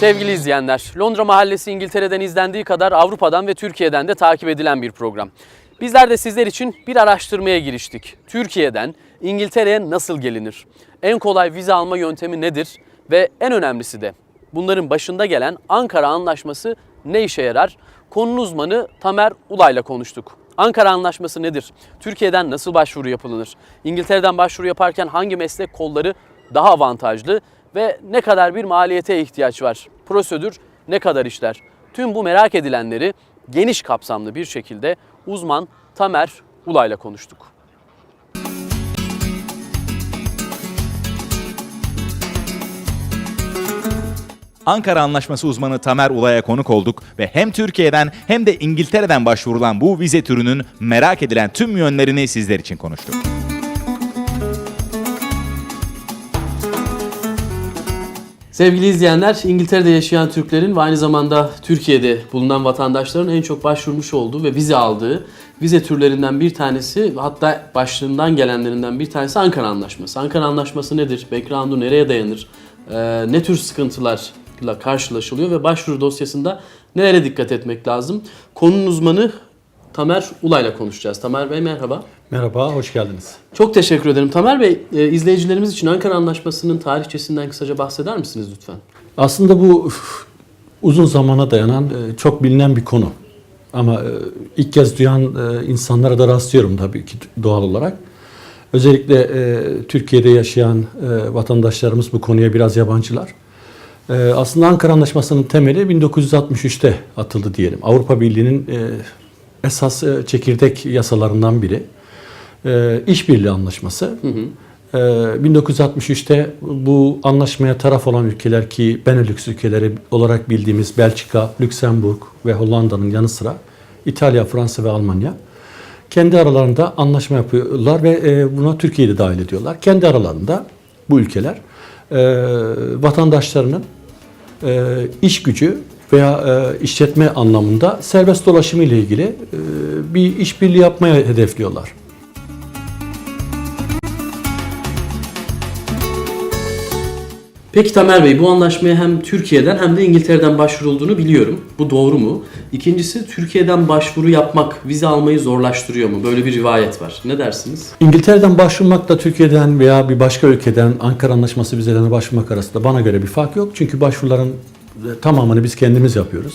Sevgili izleyenler, Londra Mahallesi İngiltere'den izlendiği kadar Avrupa'dan ve Türkiye'den de takip edilen bir program. Bizler de sizler için bir araştırmaya giriştik. Türkiye'den İngiltere'ye nasıl gelinir? En kolay vize alma yöntemi nedir? Ve en önemlisi de bunların başında gelen Ankara Anlaşması ne işe yarar? Konunun uzmanı Tamer Ulay'la konuştuk. Ankara Anlaşması nedir? Türkiye'den nasıl başvuru yapılır? İngiltere'den başvuru yaparken hangi meslek kolları daha avantajlı ve ne kadar bir maliyete ihtiyaç var? Prosedür ne kadar işler? Tüm bu merak edilenleri geniş kapsamlı bir şekilde uzman Tamer Ulay'la konuştuk. Ankara Anlaşması uzmanı Tamer Ulay'a konuk olduk ve hem Türkiye'den hem de İngiltere'den başvurulan bu vize türünün merak edilen tüm yönlerini sizler için konuştuk. Sevgili izleyenler, İngiltere'de yaşayan Türklerin ve aynı zamanda Türkiye'de bulunan vatandaşların en çok başvurmuş olduğu ve vize aldığı vize türlerinden bir tanesi hatta başlığından gelenlerinden bir tanesi Ankara Anlaşması. Ankara Anlaşması nedir? Background'u nereye dayanır? Ee, ne tür sıkıntılarla karşılaşılıyor ve başvuru dosyasında nelere dikkat etmek lazım? Konunun uzmanı Tamer Ulay'la konuşacağız. Tamer Bey merhaba. Merhaba, hoş geldiniz. Çok teşekkür ederim. Tamer Bey, e, izleyicilerimiz için Ankara Anlaşması'nın tarihçesinden kısaca bahseder misiniz lütfen? Aslında bu uzun zamana dayanan, e, çok bilinen bir konu. Ama e, ilk kez duyan e, insanlara da rastlıyorum tabii ki doğal olarak. Özellikle e, Türkiye'de yaşayan e, vatandaşlarımız bu konuya biraz yabancılar. E, aslında Ankara Anlaşması'nın temeli 1963'te atıldı diyelim. Avrupa Birliği'nin e, esas e, çekirdek yasalarından biri. E, İşbirliği Anlaşması. Ee, 1963'te bu anlaşmaya taraf olan ülkeler ki Benelux ülkeleri olarak bildiğimiz Belçika, Lüksemburg ve Hollanda'nın yanı sıra İtalya, Fransa ve Almanya kendi aralarında anlaşma yapıyorlar ve e, buna Türkiye'yi de dahil ediyorlar. Kendi aralarında bu ülkeler e, vatandaşlarının e, iş gücü veya e, işletme anlamında serbest dolaşımı ile ilgili e, bir işbirliği yapmaya hedefliyorlar. Peki Tamer Bey bu anlaşmaya hem Türkiye'den hem de İngiltere'den başvurulduğunu biliyorum. Bu doğru mu? İkincisi Türkiye'den başvuru yapmak vize almayı zorlaştırıyor mu? Böyle bir rivayet var. Ne dersiniz? İngiltere'den başvurmakla Türkiye'den veya bir başka ülkeden Ankara Anlaşması vizelerine başvurmak arasında bana göre bir fark yok. Çünkü başvuruların tamamını biz kendimiz yapıyoruz.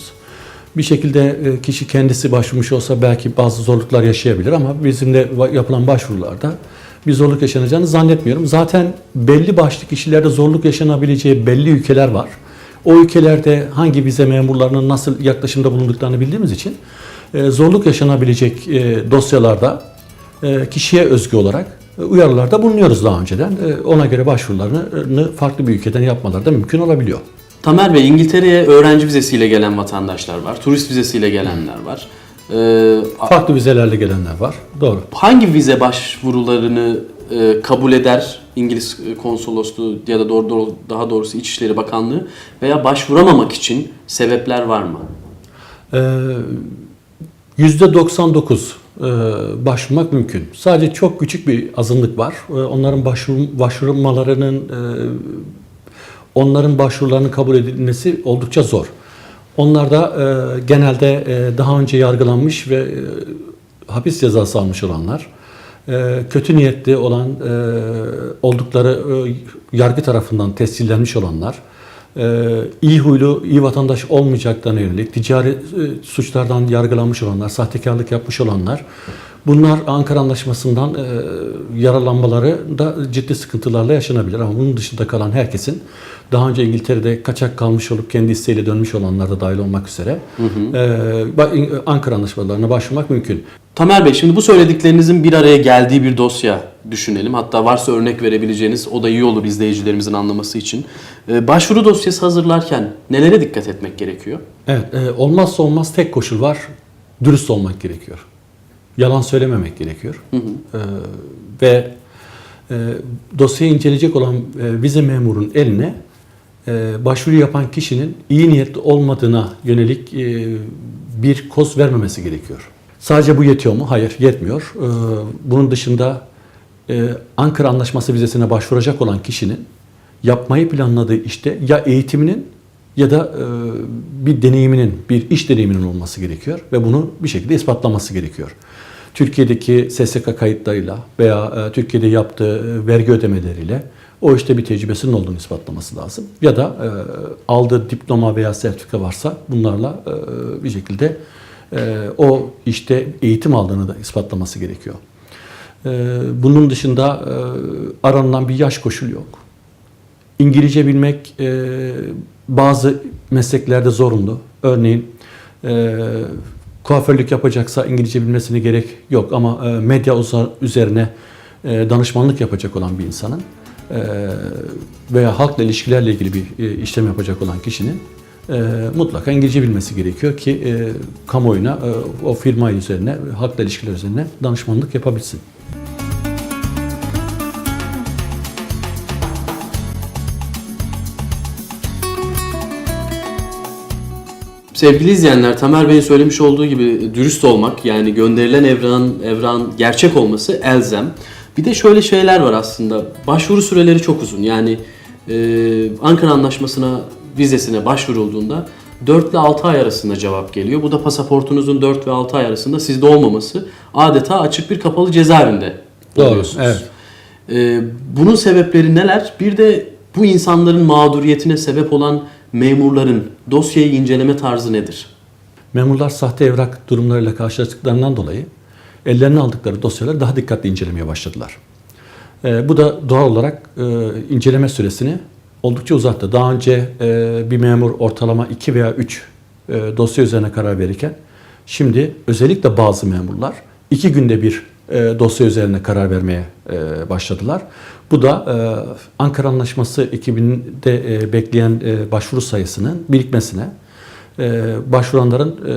Bir şekilde e, kişi kendisi başvurmuş olsa belki bazı zorluklar yaşayabilir ama bizim de yapılan başvurularda bir zorluk yaşanacağını zannetmiyorum. Zaten belli başlı kişilerde zorluk yaşanabileceği belli ülkeler var. O ülkelerde hangi vize memurlarının nasıl yaklaşımda bulunduklarını bildiğimiz için e, zorluk yaşanabilecek e, dosyalarda e, kişiye özgü olarak e, uyarılarda bulunuyoruz daha önceden. E, Ona göre başvurularını farklı bir ülkeden yapmaları da mümkün olabiliyor. Tamer Bey İngiltere'ye öğrenci vizesiyle gelen vatandaşlar var. Turist vizesiyle gelenler var. Ee, Farklı vizelerle gelenler var. Doğru. hangi vize başvurularını e, kabul eder İngiliz konsolosluğu ya da doğru, doğru- daha doğrusu İçişleri Bakanlığı veya başvuramamak için sebepler var mı? Ee, %99 e, başvurmak mümkün. Sadece çok küçük bir azınlık var. E, Onların başvur, başvurmalarının e, onların başvurularının kabul edilmesi oldukça zor. Onlar da e, genelde e, daha önce yargılanmış ve e, hapis cezası almış olanlar, e, kötü niyetli olan e, oldukları e, yargı tarafından tescillenmiş olanlar, e, iyi huylu, iyi vatandaş olmayacaklarına yönelik ticari e, suçlardan yargılanmış olanlar, sahtekarlık yapmış olanlar, bunlar Ankara Anlaşması'ndan e, yararlanmaları da ciddi sıkıntılarla yaşanabilir. Ama bunun dışında kalan herkesin daha önce İngiltere'de kaçak kalmış olup kendi isteğiyle dönmüş olanlar da dahil olmak üzere e, ba- Ankara Anlaşmalarına başvurmak mümkün. Tamer Bey şimdi bu söylediklerinizin bir araya geldiği bir dosya düşünelim. Hatta varsa örnek verebileceğiniz o da iyi olur izleyicilerimizin anlaması için. Ee, başvuru dosyası hazırlarken nelere dikkat etmek gerekiyor? Evet, e, olmazsa olmaz tek koşul var. Dürüst olmak gerekiyor. Yalan söylememek gerekiyor. E, ve e, dosyayı inceleyecek olan e, vize memurun eline e, başvuru yapan kişinin iyi niyetli olmadığına yönelik e, bir koz vermemesi gerekiyor. Sadece bu yetiyor mu? Hayır, yetmiyor. E, bunun dışında e, Ankara Anlaşması vizesine başvuracak olan kişinin yapmayı planladığı işte ya eğitiminin ya da e, bir deneyiminin, bir iş deneyiminin olması gerekiyor ve bunu bir şekilde ispatlaması gerekiyor. Türkiye'deki SSK kayıtlarıyla veya e, Türkiye'de yaptığı e, vergi ödemeleriyle o işte bir tecrübesinin olduğunu ispatlaması lazım. Ya da e, aldığı diploma veya sertifika varsa bunlarla e, bir şekilde e, o işte eğitim aldığını da ispatlaması gerekiyor. E, bunun dışında e, aranılan bir yaş koşulu yok. İngilizce bilmek e, bazı mesleklerde zorunlu. Örneğin e, kuaförlük yapacaksa İngilizce bilmesine gerek yok ama e, medya üzerine e, danışmanlık yapacak olan bir insanın e, veya halkla ilişkilerle ilgili bir işlem yapacak olan kişinin mutlaka İngilizce bilmesi gerekiyor ki kamuoyuna o firma üzerine, halkla ilişkiler üzerine danışmanlık yapabilsin. Sevgili izleyenler, Tamer Bey'in söylemiş olduğu gibi dürüst olmak, yani gönderilen evran, evran gerçek olması elzem. Bir de şöyle şeyler var aslında. Başvuru süreleri çok uzun. Yani e, Ankara Anlaşması'na, vizesine başvurulduğunda 4 ile 6 ay arasında cevap geliyor. Bu da pasaportunuzun 4 ve 6 ay arasında sizde olmaması. Adeta açık bir kapalı cezaevinde Doğru, evet. Ee, bunun sebepleri neler? Bir de bu insanların mağduriyetine sebep olan memurların dosyayı inceleme tarzı nedir? Memurlar sahte evrak durumlarıyla karşılaştıklarından dolayı ellerine aldıkları dosyaları daha dikkatli incelemeye başladılar. Ee, bu da doğal olarak e, inceleme süresini oldukça uzattı. Daha önce e, bir memur ortalama 2 veya 3 e, dosya üzerine karar verirken şimdi özellikle bazı memurlar 2 günde bir e, dosya üzerine karar vermeye e, başladılar. Bu da e, Ankara Anlaşması ekibinde e, bekleyen e, başvuru sayısının birikmesine e, başvuranların e,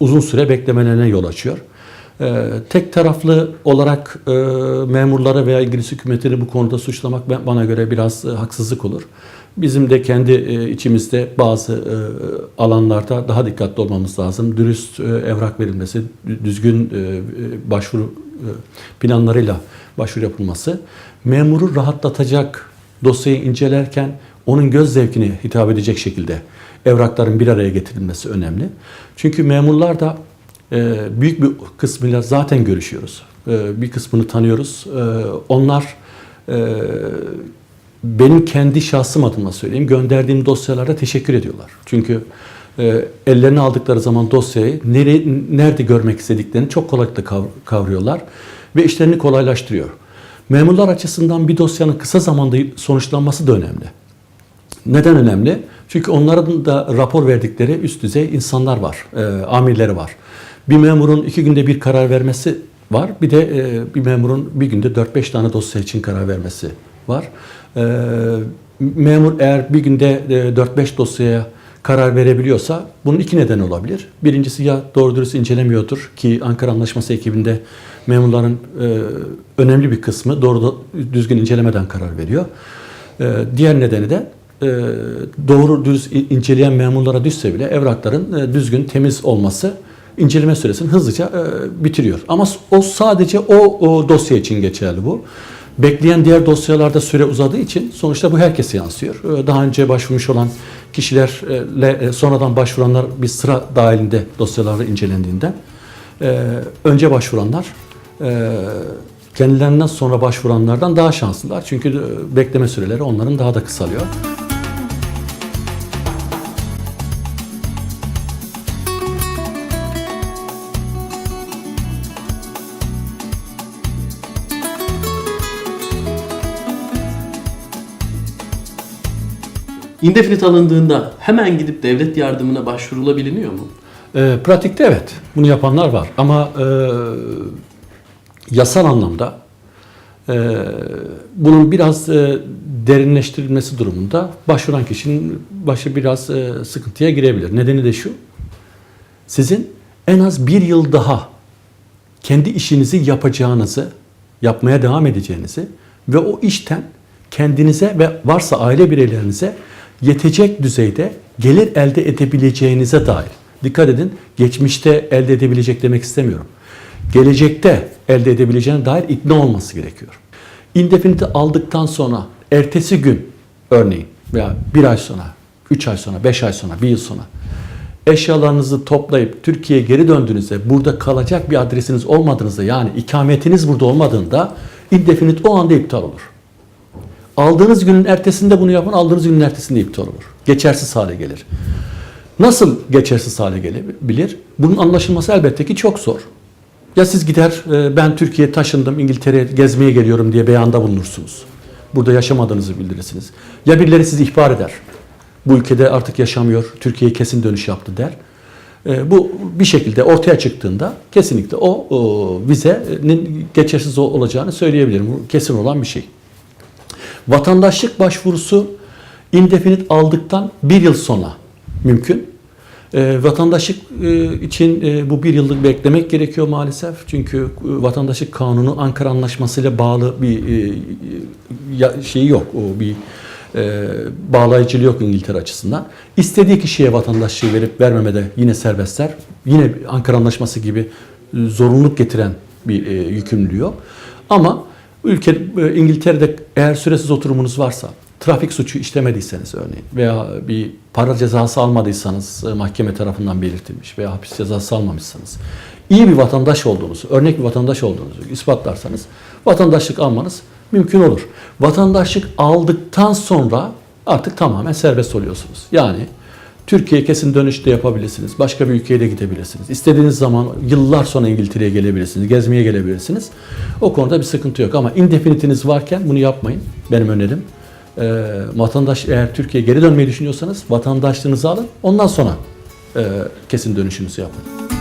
uzun süre beklemelerine yol açıyor. E, tek taraflı olarak e, memurları veya İngiliz hükümetini bu konuda suçlamak bana göre biraz e, haksızlık olur. Bizim de kendi e, içimizde bazı alanlarda daha dikkatli olmamız lazım. Dürüst evrak verilmesi, dü- düzgün başvuru planlarıyla başvuru yapılması, memuru rahatlatacak dosyayı incelerken onun göz zevkine hitap edecek şekilde evrakların bir araya getirilmesi önemli. Çünkü memurlar da büyük bir kısmıyla zaten görüşüyoruz. E, bir kısmını tanıyoruz. E, onlar e, benim kendi şahsım adıma söyleyeyim gönderdiğim dosyalara teşekkür ediyorlar. Çünkü e, ellerine aldıkları zaman dosyayı nere, nerede görmek istediklerini çok kolaylıkla kav- kavruyorlar ve işlerini kolaylaştırıyor. Memurlar açısından bir dosyanın kısa zamanda sonuçlanması da önemli. Neden önemli? Çünkü onların da rapor verdikleri üst düzey insanlar var, e, amirleri var. Bir memurun iki günde bir karar vermesi var. Bir de e, bir memurun bir günde 4-5 tane dosya için karar vermesi var. E, memur eğer bir günde e, 4-5 dosyaya karar verebiliyorsa bunun iki nedeni olabilir. Birincisi ya doğru dürüst incelemiyordur ki Ankara Anlaşması ekibinde memurların e, önemli bir kısmı doğru düzgün incelemeden karar veriyor. E, diğer nedeni de e, doğru dürüst in- inceleyen memurlara düşse bile evrakların e, düzgün, temiz olması inceleme süresini hızlıca e, bitiriyor. Ama o sadece o, dosya için geçerli bu. Bekleyen diğer dosyalarda süre uzadığı için sonuçta bu herkese yansıyor. E, Daha önce başvurmuş olan kişilerle e, sonradan başvuranlar bir sıra dahilinde dosyaları incelendiğinden e, önce başvuranlar kendilerinden sonra başvuranlardan daha şanslılar. Çünkü bekleme süreleri onların daha da kısalıyor. Indefinite alındığında hemen gidip devlet yardımına başvurulabiliyor mu? E, pratikte evet, bunu yapanlar var. Ama e, yasal anlamda e, bunun biraz e, derinleştirilmesi durumunda başvuran kişinin başı biraz e, sıkıntıya girebilir. Nedeni de şu, sizin en az bir yıl daha kendi işinizi yapacağınızı, yapmaya devam edeceğinizi ve o işten kendinize ve varsa aile bireylerinize yetecek düzeyde gelir elde edebileceğinize dair. Dikkat edin, geçmişte elde edebilecek demek istemiyorum. Gelecekte elde edebileceğine dair ikna olması gerekiyor. Indefinite aldıktan sonra ertesi gün örneğin veya bir ay sonra 3 ay sonra, 5 ay sonra, 1 yıl sonra eşyalarınızı toplayıp Türkiye'ye geri döndüğünüzde burada kalacak bir adresiniz olmadığınızda yani ikametiniz burada olmadığında indefinit o anda iptal olur. Aldığınız günün ertesinde bunu yapın, aldığınız günün ertesinde iptal olur. Geçersiz hale gelir. Nasıl geçersiz hale gelebilir? Bunun anlaşılması elbette ki çok zor. Ya siz gider e, ben Türkiye'ye taşındım İngiltere'ye gezmeye geliyorum diye beyanda bulunursunuz. Burada yaşamadığınızı bildirirsiniz. Ya birileri sizi ihbar eder. Bu ülkede artık yaşamıyor, Türkiye'ye kesin dönüş yaptı der. E, Bu bir şekilde ortaya çıktığında kesinlikle o, o vizenin geçersiz ol- olacağını söyleyebilirim. Bu kesin olan bir şey. Vatandaşlık başvurusu indefinit aldıktan bir yıl sonra mümkün. E, vatandaşlık e, için e, bu bir yıllık beklemek gerekiyor maalesef. Çünkü e, vatandaşlık kanunu Ankara Anlaşması ile bağlı bir e, ya, şeyi yok. O bir e, bağlayıcılığı yok İngiltere açısından. İstediği kişiye vatandaşlığı verip vermemede yine serbestler. Yine Ankara Anlaşması gibi e, zorunluluk getiren bir e, yükümlülüğü yok. Ama ülke e, İngiltere'de eğer süresiz oturumunuz varsa, trafik suçu işlemediyseniz örneğin veya bir para cezası almadıysanız e, mahkeme tarafından belirtilmiş veya hapis cezası almamışsanız, iyi bir vatandaş olduğunuzu, örnek bir vatandaş olduğunuzu ispatlarsanız vatandaşlık almanız mümkün olur. Vatandaşlık aldıktan sonra artık tamamen serbest oluyorsunuz. Yani Türkiye'ye kesin dönüş de yapabilirsiniz. Başka bir ülkeye de gidebilirsiniz. İstediğiniz zaman yıllar sonra İngiltere'ye gelebilirsiniz. Gezmeye gelebilirsiniz. O konuda bir sıkıntı yok. Ama indefinitiniz varken bunu yapmayın. Benim önerim. Ee, vatandaş eğer Türkiye'ye geri dönmeyi düşünüyorsanız vatandaşlığınızı alın. Ondan sonra e, kesin dönüşünüzü yapın.